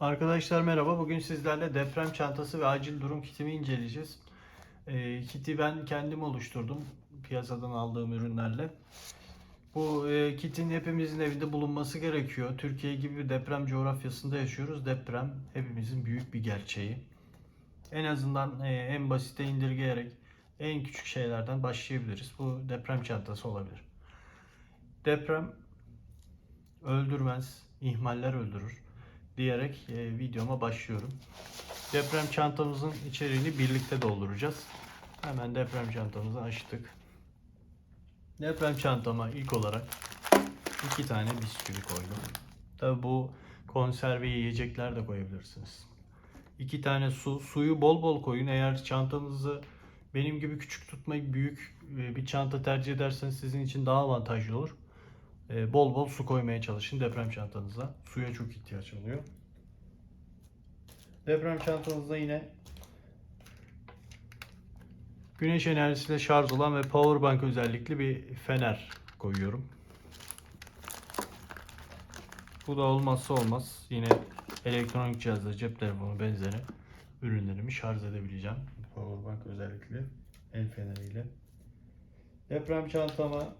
Arkadaşlar merhaba. Bugün sizlerle deprem çantası ve acil durum kitimi inceleyeceğiz. Ee, kiti ben kendim oluşturdum piyasadan aldığım ürünlerle. Bu e, kitin hepimizin evinde bulunması gerekiyor. Türkiye gibi bir deprem coğrafyasında yaşıyoruz. Deprem hepimizin büyük bir gerçeği. En azından e, en basite indirgeyerek en küçük şeylerden başlayabiliriz. Bu deprem çantası olabilir. Deprem öldürmez, ihmaller öldürür diyerek e, videoma başlıyorum. Deprem çantamızın içeriğini birlikte dolduracağız. Hemen deprem çantamızı açtık. Deprem çantama ilk olarak iki tane bisküvi koydum. Tabi bu konserve yiyecekler de koyabilirsiniz. İki tane su. Suyu bol bol koyun. Eğer çantanızı benim gibi küçük tutmayı büyük e, bir çanta tercih ederseniz sizin için daha avantajlı olur. E, bol bol su koymaya çalışın deprem çantanıza. Suya çok ihtiyaç oluyor. Deprem çantanızda yine güneş enerjisiyle şarj olan ve powerbank özellikli bir fener koyuyorum. Bu da olmazsa olmaz. Yine elektronik cihazlar, cep telefonu benzeri ürünlerimi şarj edebileceğim. Powerbank özellikli el feneriyle. Deprem çantama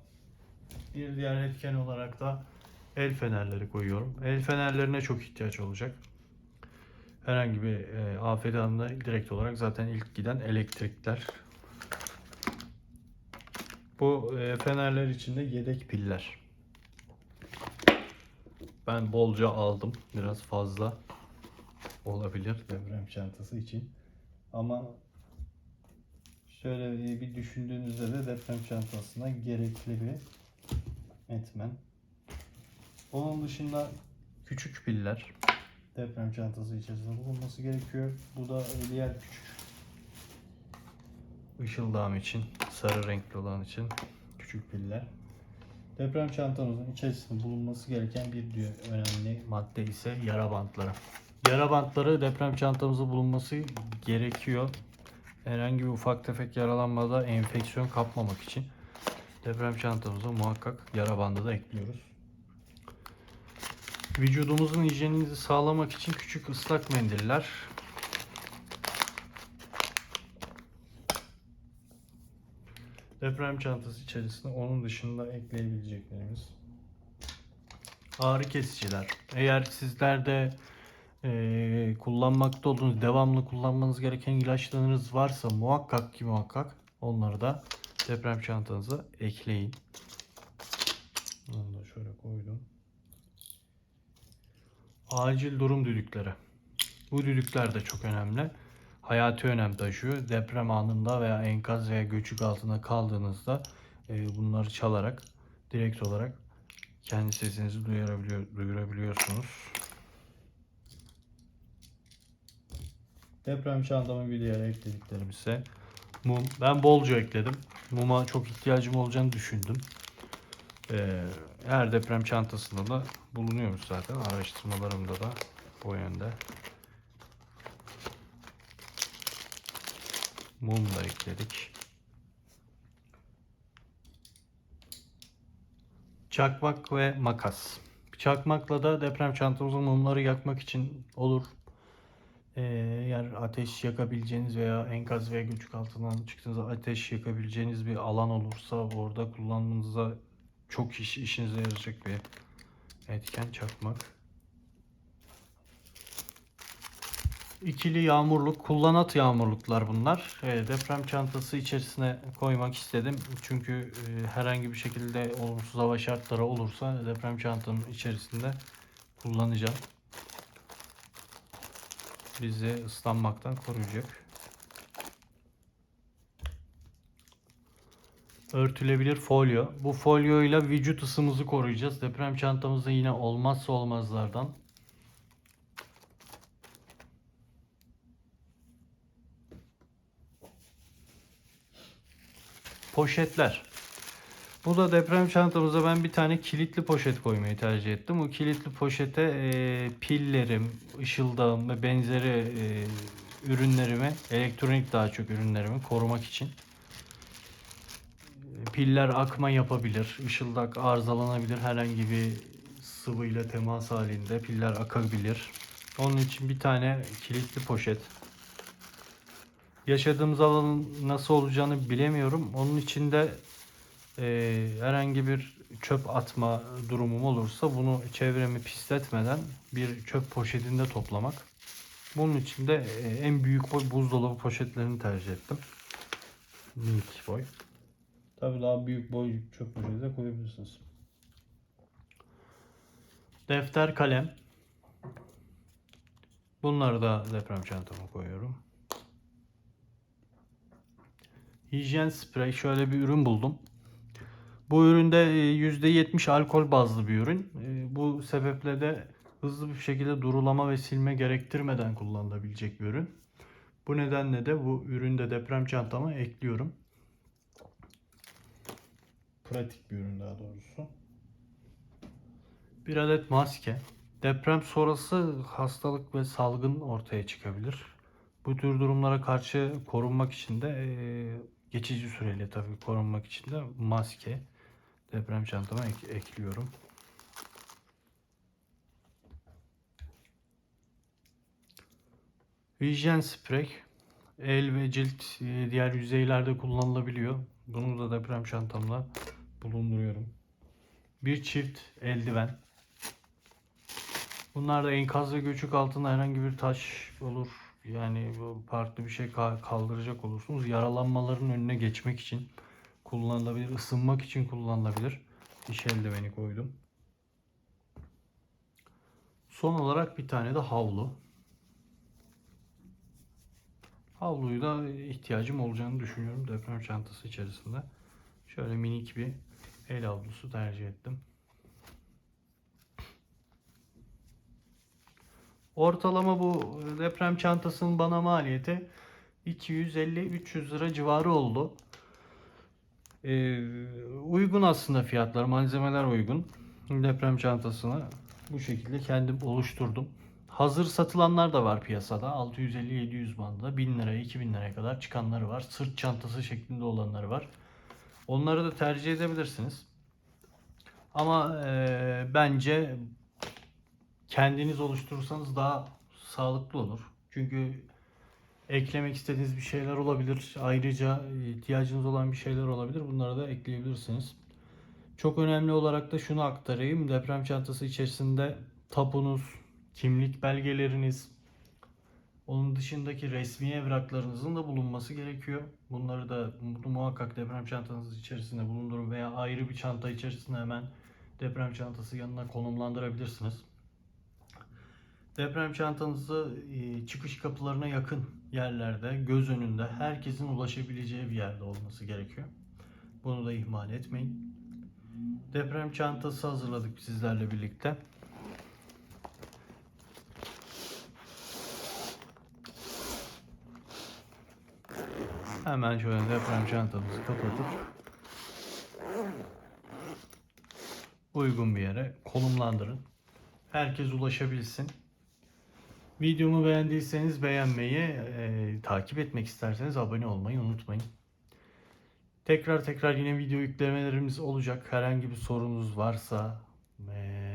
bir diğer etken olarak da el fenerleri koyuyorum. El fenerlerine çok ihtiyaç olacak. Herhangi bir e, afet anında direkt olarak zaten ilk giden elektrikler. Bu e, fenerler için de yedek piller. Ben bolca aldım. Biraz fazla olabilir deprem çantası için. Ama şöyle bir düşündüğünüzde de deprem çantasına gerekli bir etmen. Onun dışında küçük piller deprem çantası içerisinde bulunması gerekiyor. Bu da diğer küçük ışıldağım için, sarı renkli olan için küçük piller. Deprem çantamızın içerisinde bulunması gereken bir diğer önemli madde ise yara bantları. Yara bantları deprem çantamızda bulunması gerekiyor. Herhangi bir ufak tefek yaralanmada enfeksiyon kapmamak için deprem çantamıza muhakkak yara bandı da ekliyoruz. Vücudumuzun hijyenini sağlamak için küçük ıslak mendiller. Deprem çantası içerisinde onun dışında ekleyebileceklerimiz ağrı kesiciler. Eğer sizlerde eee, kullanmakta olduğunuz, devamlı kullanmanız gereken ilaçlarınız varsa muhakkak ki muhakkak onları da deprem çantanıza ekleyin. Onu da şöyle koydum. Acil durum düdükleri. Bu düdükler de çok önemli. Hayati önem taşıyor. Deprem anında veya enkaz veya göçük altında kaldığınızda e, bunları çalarak direkt olarak kendi sesinizi duyurabiliyor, duyurabiliyorsunuz. Deprem çantamın bir diğer eklediklerim ise mum. Ben bolca ekledim. Muma çok ihtiyacım olacağını düşündüm. Ee, her deprem çantasında da bulunuyormuş zaten. Araştırmalarımda da o yönde. Mum da ekledik. Çakmak ve makas. Çakmakla da deprem çantamızın mumları yakmak için olur. Ee, eğer ateş yakabileceğiniz veya enkaz veya göçük altından çıktığınızda ateş yakabileceğiniz bir alan olursa orada kullanmanıza çok iş, işinize yarayacak bir etken çakmak. İkili yağmurluk, kullanat yağmurluklar bunlar. E, deprem çantası içerisine koymak istedim. Çünkü e, herhangi bir şekilde olumsuz hava şartları olursa deprem çantanın içerisinde kullanacağım. Bizi ıslanmaktan koruyacak. Örtülebilir folyo. Bu folyoyla vücut ısımızı koruyacağız. Deprem çantamızda yine olmazsa olmazlardan. Poşetler. Bu da deprem çantamıza ben bir tane kilitli poşet koymayı tercih ettim. Bu kilitli poşete e, pillerim, ışıldağım ve benzeri e, ürünlerimi, elektronik daha çok ürünlerimi korumak için. Piller akma yapabilir, ışıldak arızalanabilir, herhangi bir sıvıyla temas halinde piller akabilir. Onun için bir tane kilitli poşet. Yaşadığımız alanın nasıl olacağını bilemiyorum. Onun için de e, herhangi bir çöp atma durumum olursa bunu çevremi pisletmeden bir çöp poşetinde toplamak. Bunun için de e, en büyük boy buzdolabı poşetlerini tercih ettim. Minik boy. Tabii daha büyük boy çöp poşeti de koyabilirsiniz. Defter, kalem. Bunları da deprem çantama koyuyorum. Hijyen sprey şöyle bir ürün buldum. Bu üründe e, %70 alkol bazlı bir ürün. E, Bu sebeple de hızlı bir şekilde durulama ve silme gerektirmeden kullanılabilecek bir ürün. Bu nedenle de bu üründe deprem çantama ekliyorum. Pratik bir ürün daha doğrusu. Bir adet maske. Deprem sonrası hastalık ve salgın ortaya çıkabilir. Bu tür durumlara karşı korunmak için de e, geçici süreli tabii korunmak için de maske deprem çantama ek- ekliyorum. Hijyen sprey el ve cilt e, diğer yüzeylerde kullanılabiliyor. Bunu da deprem çantamda bulunduruyorum. Bir çift eldiven. Bunlar da enkaz ve göçük altında herhangi bir taş olur. Yani farklı bir şey ka- kaldıracak olursunuz. Yaralanmaların önüne geçmek için kullanılabilir. ısınmak için kullanılabilir. Diş eldiveni koydum. Son olarak bir tane de havlu. Havluyu da ihtiyacım olacağını düşünüyorum deprem çantası içerisinde. Şöyle minik bir el havlusu tercih ettim. Ortalama bu deprem çantasının bana maliyeti 250-300 lira civarı oldu. Ee, uygun aslında fiyatlar, malzemeler uygun. Deprem çantasını bu şekilde kendim oluşturdum. Hazır satılanlar da var piyasada. 650-700 bandında 1000 liraya 2000 liraya kadar çıkanları var. Sırt çantası şeklinde olanları var. Onları da tercih edebilirsiniz. Ama eee, bence kendiniz oluşturursanız daha sağlıklı olur. Çünkü eklemek istediğiniz bir şeyler olabilir. Ayrıca ihtiyacınız olan bir şeyler olabilir. Bunları da ekleyebilirsiniz. Çok önemli olarak da şunu aktarayım. Deprem çantası içerisinde tapunuz, kimlik belgeleriniz, onun dışındaki resmi evraklarınızın da bulunması gerekiyor. Bunları da mu- muhakkak deprem çantanız içerisinde bulundurun veya ayrı bir çanta içerisinde hemen deprem çantası yanına konumlandırabilirsiniz. Deprem çantanızı e, çıkış kapılarına yakın yerlerde, göz önünde, herkesin ulaşabileceği bir yerde olması gerekiyor. Bunu da ihmal etmeyin. Deprem çantası hazırladık sizlerle birlikte. Hemen şöyle deprem çantamızı kapatıp uygun bir yere konumlandırın. Herkes ulaşabilsin. Videomu beğendiyseniz beğenmeyi, e, takip etmek isterseniz abone olmayı unutmayın. Tekrar tekrar yine video yüklemelerimiz olacak. Herhangi bir sorunuz varsa e,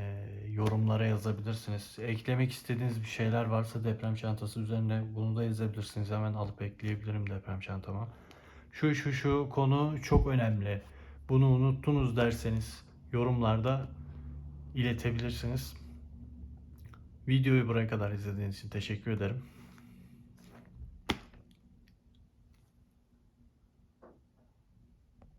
yorumlara yazabilirsiniz. Eklemek istediğiniz bir şeyler varsa deprem çantası üzerine bunu da yazabilirsiniz. Hemen alıp ekleyebilirim deprem çantama. Şu şu şu konu çok önemli. Bunu unuttunuz derseniz yorumlarda iletebilirsiniz. Videoyu buraya kadar izlediğiniz için teşekkür ederim.